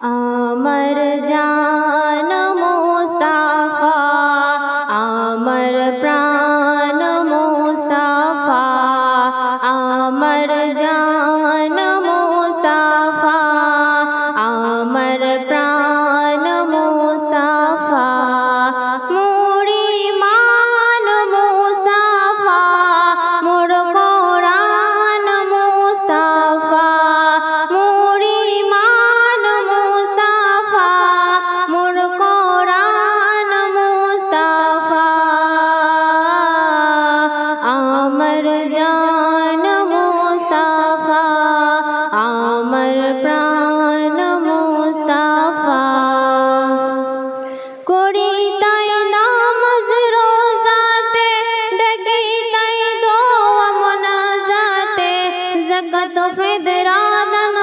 আমার জান सफेद राधन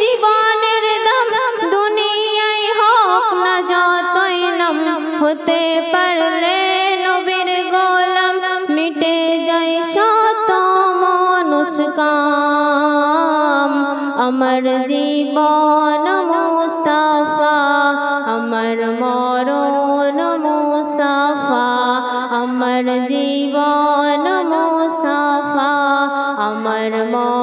জীবনের হোক হতে পারলে মিটে আমার জীবন মুস্তাফা, আমার মরণ মুস্তাফা, আমার জীবন মুস্তাফা, আমার মরণ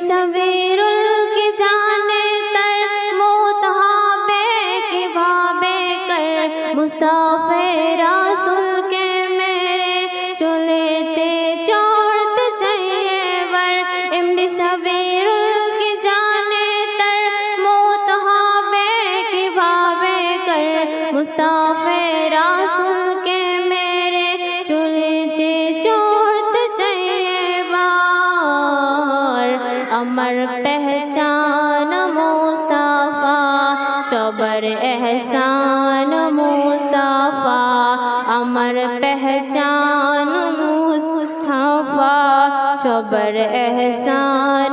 शबीरुल जाने तर मोतहाबे के भाबे कर मुस्ताफे रासुल के मेरे चुलेते छोड़ते चाहिए वर। इमन शबीरुल की जाने तर मोतहाबे के भाबे कर मुस्ताफे আমার পহচান মুস্তাফা সবার এহসান মুস্তাফা আমার পহচান মুস্তাফা সবার এহসান